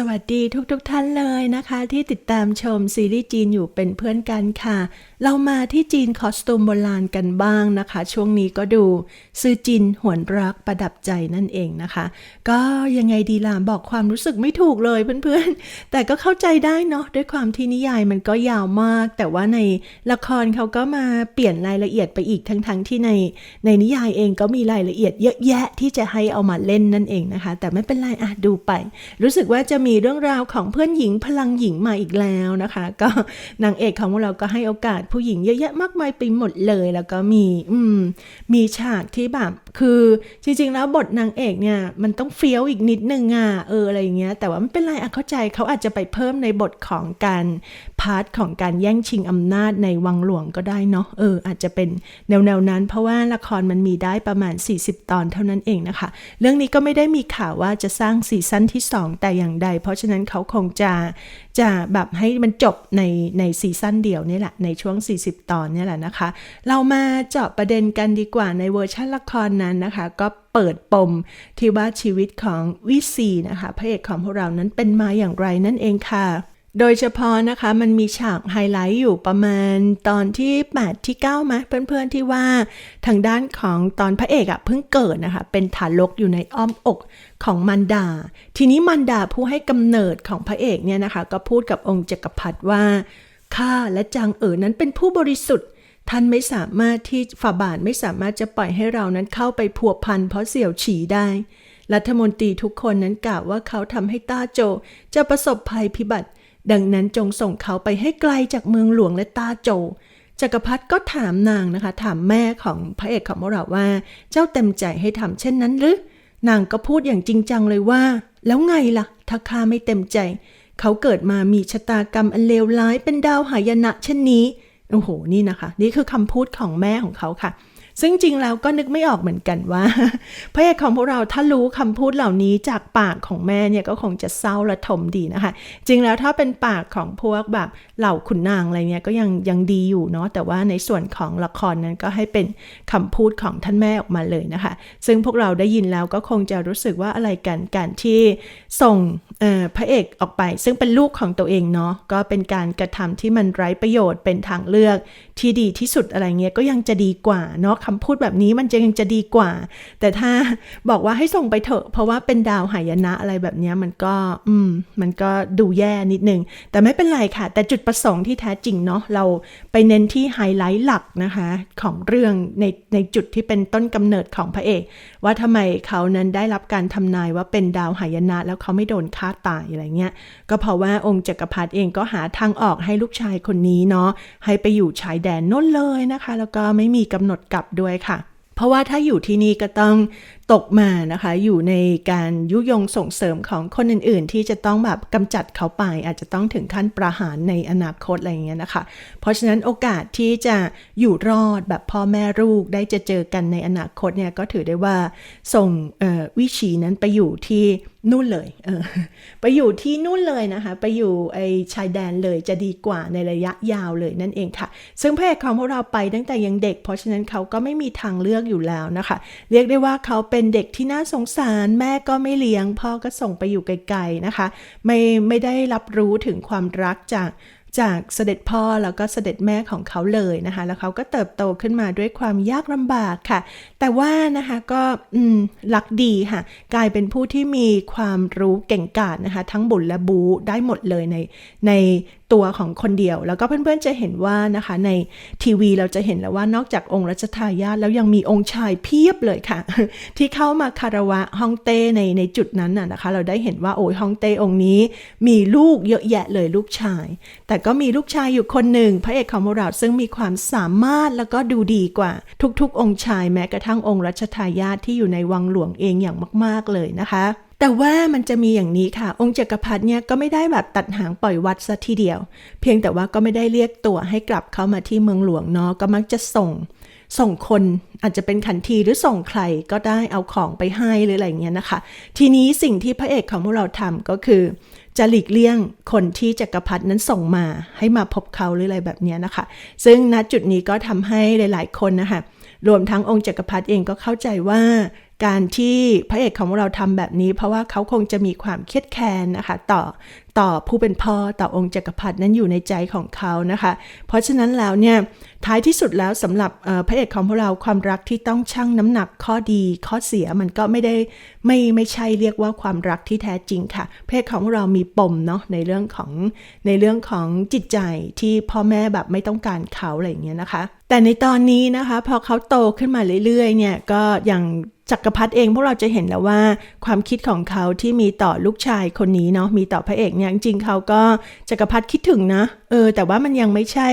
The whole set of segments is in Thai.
สวัสดีทุกๆทท่านเลยนะคะ ที่ติดตามชมซีรีส์จีนอยู่เป็นเพื่อนกันค่ะเรามาที่จีนคอสตูมโบราณกันบ้างนะคะ ช่วงนี้ก็ดูซื้อจีนหวนรักประดับใจนั่นเองนะคะ ก็ยังไงดีล่ะบอกความรู้สึกไม่ถูกเลยเพื่อนๆ แต่ก็เข้าใจได้เนาะด้วยความที่นิยายมันก็ยาวมาก แต่ว่าในละครเขาก็มาเปลี่ยนรายละเอียดไปอีกทั้งๆที่ใน ในนิยายเองก็มีรายละเอียดเยอะแยะที่จะให้เอามาเล่นนั่นเองนะคะ แต่ไม่เป็นไรอะดูไป รู้สึกว่าจะมีเรื่องราวของเพื่อนหญิงพลังหญิงมาอีกแล้วนะคะ ก็นางเอกของเราก็ให้โอกาสผู้หญิงเยอะแยะมากมายไปหมดเลยแล้วก็มีอืมมีฉากที่แบบคือจริง ๆ แล้วบทนางเอกเนี่ยมันต้องเฟี้ยวอีกนิดนึงอะเอออะไรอย่างเงี้ยแต่ว่าไม่เป็นไรอะเข้าใจเขาอาจจะไปเพิ่มในบทของการพาร์ทของการแย่งชิงอำนาจในวังหลวงก็ได้เนาะเอออาจจะเป็นแนวๆนั้น เพราะว่าละครมันมีได้ประมาณ 40 ตอนเท่านั้นเองนะคะ เรื่องนี้ก็ไม่ได้มีข่าวว่าจะสร้างซีซั่นที่ 2 แต่อย่างใด เพราะฉะนั้นเขาคงจะ จะแบบให้มันจบในในซีซั่นเดียวนี่แหละ ในช่วง 40 ตอนนี่แหละนะคะ เรามาเจาะประเด็นกันดีกว่าในเวอร์ชันละครนั้นนะคะ ก็เปิดปมที่ว่าชีวิตของวิซีนะคะพระเอกของพวกเรานั้นเป็นมาอย่างไรนั่นเองค่ะ โดยเฉพาะนะคะมันมีฉากไฮไลท์อยู่ประมาณตอนที่ 8 ที่9ไหมเพื่อนๆที่ว่าทางด้านของตอนพระเอกอะเพิ่งเกิดนะคะ เป็นฐานลกอยู่ในอ้อมอกของมันดา ทีนี้มันดาผู้ให้กำเนิดของพระเอกเนี่ยนะคะ ก็พูดกับองค์จักรพรรดิว่าข้าและจางเอ๋อนั้นเป็นผู้บริสุทธิ์ ท่านไม่สามารถที่ฝ่าบาทไม่สามารถจะปล่อยให้เรานั้นเข้าไปพัวพันเพราะเสี่ยวฉีได้รัฐมนตรีทุกคนนั้นกล่าวว่าเขาทำให้ต้าโจ จะประสบภัยพิบัติ ดังนั้นจงส่งเขาไปให้ไกลจากเมืองหลวงและตาโจ จักรพรรดิก็ถามนางนะคะ ถามแม่ของพระเอกของเราว่า เจ้าเต็มใจให้ทำเช่นนั้นหรือ นางก็พูดอย่างจริงจังเลยว่า แล้วไงล่ะ ถ้าข้าไม่เต็มใจ เขาเกิดมามีชะตากรรมอันเลวร้ายเป็นดาวหายนะเช่นนี้ โอ้โห นี่นะคะ นี่คือคำพูดของแม่ของเขาค่ะ ซึ่งจริงแล้วก็นึกไม่ออกเหมือนกันว่าพระเอกของพวกเราถ้ารู้คำพูดเหล่านี้จากปากของแม่เนี่ยก็คงจะเศร้าระทมดีนะคะ จริงแล้วถ้าเป็นปากของพวกแบบเหล่าขุนนางอะไรเนี่ยก็ยังยังดีอยู่เนาะแต่ว่าในส่วนของละครนั้นก็ให้เป็นคำพูดของท่านแม่ออกมาเลยนะคะ ซึ่งพวกเราได้ยินแล้วก็คงจะรู้สึกว่าอะไรกันการที่ส่งพระเอกออกไป ซึ่งเป็นลูกของตัวเองเนาะก็เป็นการกระทำที่มันไร้ประโยชน์เป็นทางเลือกที่ดีที่สุดอะไรเงี้ยก็ยังจะดีกว่าเนาะคำพูดแบบนี้มันจะยังจะดีกว่า แต่ถ้าบอกว่าให้ส่งไปเถอะ เพราะว่าเป็นดาวหายนะอะไรแบบนี้มันก็อืมมันก็ดูแย่นิดนึง แต่ไม่เป็นไรค่ะ แต่จุดประสงค์ที่แท้จริงเนาะเราไปเน้นที่ไฮไลท์หลักนะคะของเรื่องในในจุดที่เป็นต้นกำเนิดของพระเอก ว่าทำไมเขานั้นได้รับการทำนายว่าเป็นดาวหายนะ แล้วเขาไม่โดนฆ่าตายอะไรเงี้ยก็เพราะว่าองค์จักรพรรดิเองก็หาทางออกให้ลูกชายคนนี้เนาะให้ไปอยู่ชายแดนน้นเลยนะคะ แล้วก็ไม่มีกำหนดกลับด้วยค่ะ เพราะว่าถ้าอยู่ที่นี่ก็ต้อง ตกมานะคะ อยู่ในการยุยงส่งเสริมของคนอื่น ๆ ที่จะต้องแบบกำจัดเขาไป อาจจะต้องถึงขั้นประหารในอนาคตอะไรอย่างเงี้ยนะคะ เพราะฉะนั้นโอกาสที่จะอยู่รอดแบบพ่อแม่ลูกได้จะเจอกันในอนาคตเนี่ยก็ถือได้ว่าส่งวิชีนั้นไปอยู่ที่นู่นเลยเออไปอยู่ที่นู่นเลยนะคะ ไปอยู่ไอชายแดนเลยจะดีกว่าในระยะยาวเลยนั่นเองค่ะ ซึ่งพระเอกของพวกเราไปตั้งแต่ยังเด็ก เพราะฉะนั้นเขาก็ไม่มีทางเลือกอยู่แล้วนะคะ เรียกได้ว่าเขาเป็นเป็นเด็กที่น่าสงสารแม่ก็ไม่เลี้ยง พ่อก็ส่งไปอยู่ไกลๆนะคะ ไม่ไม่ได้รับรู้ถึงความรักจากจากเสด็จพ่อแล้วก็เสด็จแม่ของเขาเลยนะคะ แล้วเขาก็เติบโตขึ้นมาด้วยความยากลำบากค่ะ แต่ว่านะคะก็อืมรักดีค่ะ กลายเป็นผู้ที่มีความรู้เก่งกาจนะคะ ทั้งบุญและบูได้หมดเลยในใน ตัวของคนเดียว แล้วก็เพื่อนๆจะเห็นว่านะคะในทีวีเราจะเห็นแล้วว่านอกจากองค์รัชทายาทแล้วยังมีองค์ชายเพียบเลยค่ะ ที่เข้ามาคารวะฮ่องเต้ในในจุดนั้นน่ะนะคะ เราได้เห็นว่าโอ้ยฮ่องเต้องค์นี้มีลูกเยอะแยะเลยลูกชาย แต่ก็มีลูกชายอยู่คนหนึ่ง พระเอกของโมราซึ่งมีความสามารถแล้วก็ดูดีกว่า ทุกๆ องค์ชายแม้กระทั่งองค์รัชทายาทที่อยู่ในวังหลวงเองอย่างมาก ๆเลยนะคะ แต่ว่ามันจะมีอย่างนี้ค่ะ องค์จักรพรรดิเนี่ยก็ไม่ได้แบบตัดหางปล่อยวัดซะทีเดียว เพียงแต่ว่าก็ไม่ได้เรียกตัวให้กลับเข้ามาที่เมืองหลวงเนาะก็มักจะส่ง ส่งคนอาจจะเป็นขันทีหรือส่งใครก็ได้เอาของไปให้หรืออะไรเงี้ยนะคะ ทีนี้สิ่งที่พระเอกของพวกเราทำก็คือจะหลีกเลี่ยงคนที่จักรพรรดินั้นส่งมาให้มาพบเขาหรืออะไรแบบนี้นะคะ ซึ่งณจุดนี้ก็ทำให้หลาย ๆ คนนะคะรวมทั้งองค์จักรพรรดิเองก็เข้าใจว่า การที่พระเอกของเราทำแบบนี้ เพราะว่าเขาคงจะมีความเครียดแค้นนะคะ ต่อต่อผู้เป็นพ่อต่อองค์จักรพรรดินั้นอยู่ในใจของเขานะคะ เพราะฉะนั้นแล้วเนี่ยท้ายที่สุดแล้วสำหรับพระเอกของพวกเราความรักที่ต้องชั่งน้ำหนักข้อดีข้อเสียมันก็ไม่ได้ไม่ไม่ใช่เรียกว่าความรักที่แท้จริงค่ะพระเอกของเรามีปมเนาะในเรื่องของในเรื่องของจิตใจที่พ่อแม่แบบไม่ต้องการเขาอะไรอย่างเงี้ยนะคะ แต่ในตอนนี้นะคะพอเขาโตขึ้นมาเรื่อยๆเนี่ยก็อย่าง จักรพรรดิเองพวกเราจะเห็นแล้วว่าความคิดของเขาที่มีต่อลูกชายคนนี้เนาะมีต่อพระเอกเนี่ยจริงๆเขาก็จักรพรรดิคิดถึงนะเออแต่ว่ามันยังไม่ใช่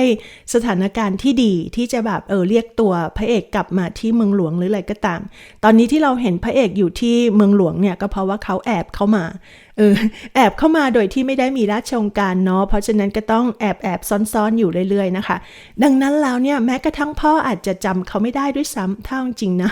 สถานการณ์ที่ดีที่จะแบบเออเรียกตัวพระเอกกลับมาที่เมืองหลวงหรืออะไรก็ตาม ตอนนี้ที่เราเห็นพระเอกอยู่ที่เมืองหลวงเนี่ยก็เพราะว่าเขาแอบเข้ามา เออแอบเข้ามาโดยที่ไม่ได้มีราชองการเนาะเพราะฉะนั้นก็ต้องแอบแอบซ่อนๆอยู่เรื่อยๆนะคะ ดังนั้นแล้วเนี่ยแม้กระทั่งพ่ออาจจะจำเขาไม่ได้ด้วยซ้ำเท่าจริงนะ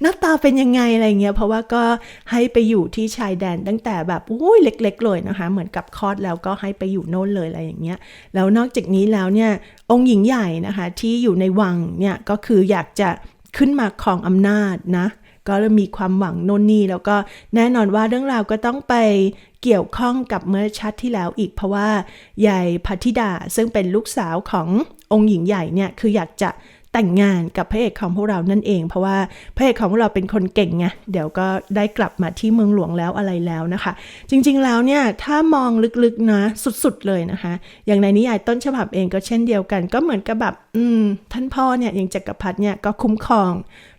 หน้าตาเป็นยังไงอะไรเงี้ยเพราะว่าก็ให้ไปอยู่ที่ชายแดนตั้งแต่แบบอุ้ยเล็ก ๆ เลยนะคะ เหมือนกับคลอดแล้วก็ให้ไปอยู่โน่นเลยอะไรอย่างเงี้ยแล้วนอกจากนี้แล้วเนี่ยองค์หญิงใหญ่นะคะที่อยู่ในวังเนี่ยก็คืออยากจะขึ้นมาครองอำนาจนะ ก็เริ่มมีความหวังโน่นนี่แล้วก็แน่นอนว่าเรื่องราวก็ต้องไปเกี่ยวข้องกับเมื่อชัดที่แล้วอีกเพราะว่ายายพัทธิดาซึ่งเป็นลูกสาวขององค์หญิงใหญ่เนี่ยคืออยากจะ แต่งงานกับพระเอกของพวกเรานั่นเอง เพราะว่าพระเอกของพวกเราเป็นคนเก่งไงเดี๋ยวก็ได้กลับมาที่เมืองหลวงแล้วอะไรแล้วนะคะ จริงๆแล้วเนี่ยถ้ามองลึกๆนะสุดๆเลยนะคะ อย่างในนิยายต้นฉบับเองก็เช่นเดียวกัน ก็เหมือนกับแบบอืมท่านพ่อเนี่ยอย่างจักรพรรดิเนี่ยก็คุ้มครอง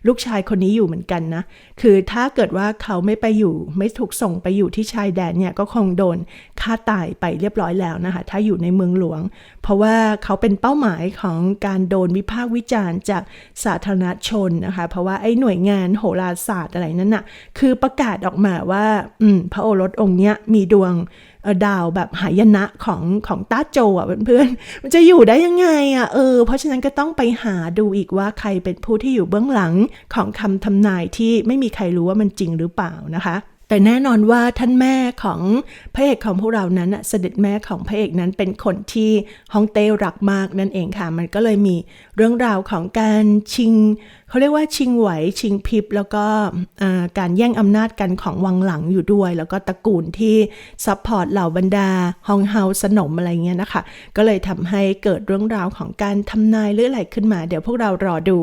ลูกชายคนนี้อยู่เหมือนกันนะคือถ้าเกิดว่าเขาไม่ไปอยู่ไม่ถูกส่งไปอยู่ที่ชายแดนเนี่ยก็คงโดนฆ่าตายไปเรียบร้อยแล้วนะคะถ้าอยู่ในเมืองหลวง เพราะว่าเขาเป็นเป้าหมายของการโดนวิพากษ์วิจารณ์จากสาธารณชนนะคะ เพราะว่าไอ้หน่วยงานโหราศาสตร์อะไรนั่นน่ะคือประกาศออกมาว่าอืมพระโอรสองค์เนี้ยมีดวงดาวแบบหายนะของของต้าโจอะเพื่อนๆมันจะอยู่ได้ยังไงอะเออเพราะฉะนั้นก็ต้องไปหาดูอีกว่าใครเป็นผู้ที่อยู่เบื้องหลังของคำทำนายที่ไม่มีใครรู้ว่ามันจริงหรือเปล่านะคะ แต่แน่นอนว่าท่านแม่ของพระเอกของพวกเรานั้นน่ะเสด็จแม่ของพระเอกนั้นเป็นคนที่ฮ่องเต้รักมากนั่นเองค่ะ มันก็เลยมีเรื่องราวของการชิงเขาเรียกว่าชิงไหวชิงพริบ แล้วก็การแย่งอำนาจกันของวังหลังอยู่ด้วย แล้วก็ตระกูลที่ซัพพอร์ตเหล่าบรรดาฮองเฮาสนมอะไรเงี้ยนะคะ ก็เลยทำให้เกิดเรื่องราวของการทำนายหรืออะไรขึ้นมา เดี๋ยวพวกเรารอดู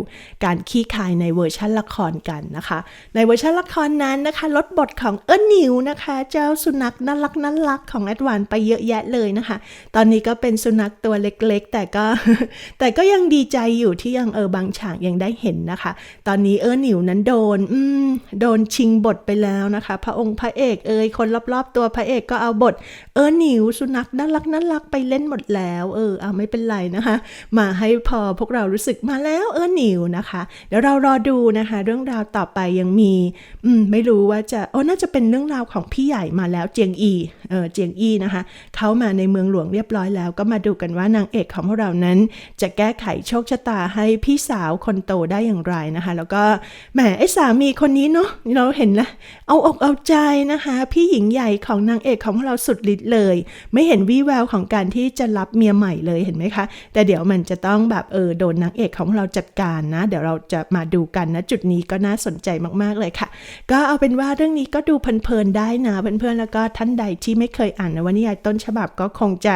การขี้คายในเวอร์ชันละครกันนะคะ ในเวอร์ชันละครนั้นนะคะลดบทของเอิ้นหนิวนะคะ เจ้าสุนัขน่ารักน่ารักของแอดวานไปเยอะแยะเลยนะคะ ตอนนี้ก็เป็นสุนัขตัวเล็กๆ แต่ก็แต่ก็ยังดีใจอยู่ที่ยังเออบางฉากยังได้เห็นนะคะ ตอนนี้เออหนิวนั้นโดนอืมโดนชิงบทไปแล้วนะคะ พระองค์พระเอกเอ่ยคนรอบๆ ตัวพระเอกก็เอาบท เออหนิวสุนัขน่ารักน่ารักไปเล่นหมดแล้ว เออเอาไม่เป็นไรนะคะ มาให้พอพวกเรารู้สึกมาแล้วเออหนิวนะคะ เดี๋ยวเรารอดูนะคะ เรื่องราวต่อไปยังมีอืมไม่รู้ว่าจะโอ้น่าจะเป็นเรื่องราวของพี่ใหญ่มาแล้วเจียงอีเออเจียงอีนะคะเขามาในเมืองหลวงเรียบร้อยแล้ว ก็มาดูกันว่านางเอกของพวกเรานั้น จะแก้ไขโชคชะตาให้พี่สาวคนโตได้อย่างไรนะคะ แล้วก็แหมไอ้สามีคนนี้เนาะเราเห็นแล้วเอาอกเอาใจนะคะ พี่หญิงใหญ่ของนางเอกของเราสุดฤทธิ์เลย ไม่เห็นวี่แววของการที่จะรับเมียใหม่เลยเห็นไหมคะ แต่เดี๋ยวมันจะต้องแบบเออโดนนางเอกของเราจัดการนะ เดี๋ยวเราจะมาดูกันนะ จุดนี้ก็น่าสนใจมากๆเลยค่ะ ก็เอาเป็นว่าเรื่องนี้ก็ดูเพลินๆได้นะเพื่อนๆแล้วก็ท่านใดที่ไม่เคยอ่านนวนิยายต้นฉบับก็คงจะ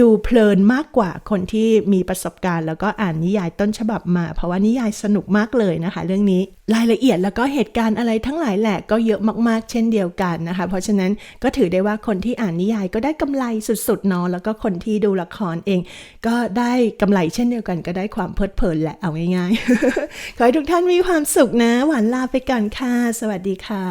ดูเพลินมากกว่าคนที่มีประสบการณ์ แล้วก็อ่านนิยายต้นฉบับมา เพราะว่านิยายสนุกมากเลยนะคะ เรื่องนี้รายละเอียดแล้วก็เหตุการณ์อะไรทั้งหลายแหละก็เยอะมากๆ เช่นเดียวกันนะคะ เพราะฉะนั้นก็ถือได้ว่าคนที่อ่านนิยายก็ได้กำไรสุดๆเนาะแล้วก็คนที่ดูละครเอง ก็ได้กำไรเช่นเดียวกันก็ได้ความเพลิดเพลินแหละเอาง่ายๆขอให้ทุกท่านมีความสุขนะ หวานลาไปก่อนค่ะ สวัสดีค่ะ